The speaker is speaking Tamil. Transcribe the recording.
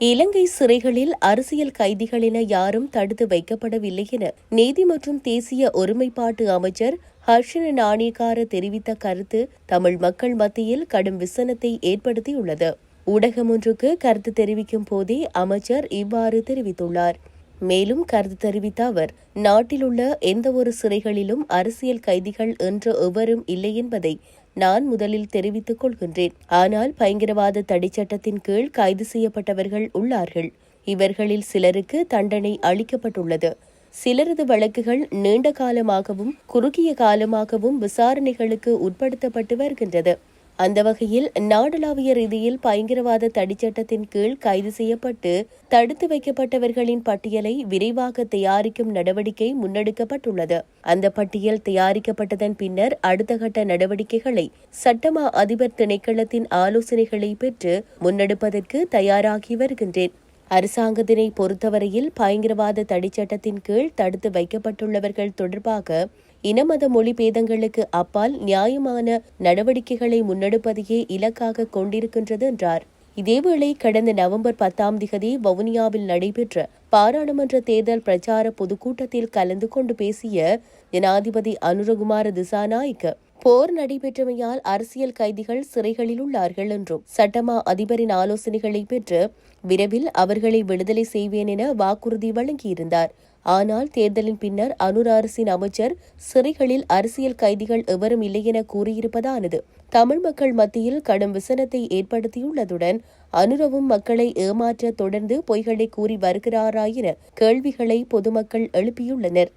இலங்கை சிறைகளில் அரசியல் கைதிகள் என யாரும் தடுத்து வைக்கப்படவில்லை என நீதி மற்றும் தேசிய ஒருமைப்பாட்டு அமைச்சர் ஹர்ஷன நாணயக்கார தெரிவித்த கருத்து தமிழ் மக்கள் மத்தியில் கடும் விசனத்தை ஏற்படுத்தியுள்ளது. ஊடகம் ஒன்றுக்கு கருத்து தெரிவிக்கும் போதே அமைச்சர் இவ்வாறு தெரிவித்துள்ளார். மேலும் கருத்து தெரிவித்த அவர் நாட்டிலுள்ள எந்தவொரு சிறைகளிலும் அரசியல் கைதிகள் என்று எவரும் இல்லை என்பதை நான் முதலில் தெரிவித்துக் கொள்கின்றேன். ஆனால் பயங்கரவாத தடைச்சட்டத்தின் கீழ் கைது செய்யப்பட்டவர்கள் உள்ளார்கள். இவர்களில் சிலருக்கு தண்டனை அளிக்கப்பட்டுள்ளது. சிலரது வழக்குகள் நீண்ட காலமாகவும் குறுகிய காலமாகவும் விசாரணைகளுக்கு உட்படுத்தப்பட்டு வருகின்றது. அந்த வகையில் நாடளாவிய ரீதியில் பயங்கரவாத தடிச்சட்டத்தின் கீழ் கைது செய்யப்பட்டு தடுத்து வைக்கப்பட்டவர்களின் பட்டியலை விரைவாக தயாரிக்கும் நடவடிக்கை முன்னெடுக்கப்பட்டுள்ளது. அந்த பட்டியல் தயாரிக்கப்பட்டதன் பின்னர் அடுத்த கட்ட நடவடிக்கைகளை சட்டமா அதிபர் திணைக்களத்தின் ஆலோசனைகளை பெற்று முன்னெடுப்பதற்கு தயாராகி வருகின்றேன். அரசாங்கத்தினை பொறுத்தவரையில் பயங்கரவாத தடிச்சட்டத்தின் கீழ் தடுத்து வைக்கப்பட்டுள்ளவர்கள் தொடர்பாக இனமத மொழி பேதங்களுக்கு அப்பால் நியாயமான நடவடிக்கைகளை முன்னெடுப்பதையே இலக்காக கொண்டிருக்கின்றது என்றார். இதேவேளை கடந்த நவம்பர் பத்தாம் திகதி வவுனியாவில் நடைபெற்ற பாராளுமன்ற தேர்தல் பிரச்சார பொதுக்கூட்டத்தில் கலந்து கொண்டு பேசிய ஜனாதிபதி அனுரகுமார திசாநாயக்க போர் நடைபெற்றமையால் அரசியல் கைதிகள் சிறைகளில் உள்ளார்கள் என்றும் சட்டமா அதிபரின் ஆலோசனைகளை பெற்று விரைவில் அவர்களை விடுதலை செய்வேன் என வாக்குறுதி வழங்கியிருந்தார். ஆனால் தேர்தலின் பின்னர் அனுர் அரசின் அமைச்சர் சிறைகளில் அரசியல் கைதிகள் எவரும் இல்லை என கூறியிருப்பதானது. தமிழ் மக்கள் மத்தியில் கடும் விசனத்தை ஏற்படுத்தியுள்ளதுடன் அனுரவும் மக்களை ஏமாற்ற தொடர்ந்து பொய்களை கூறி வருகிறாரா என கேள்விகளை பொதுமக்கள் எழுப்பியுள்ளனர்.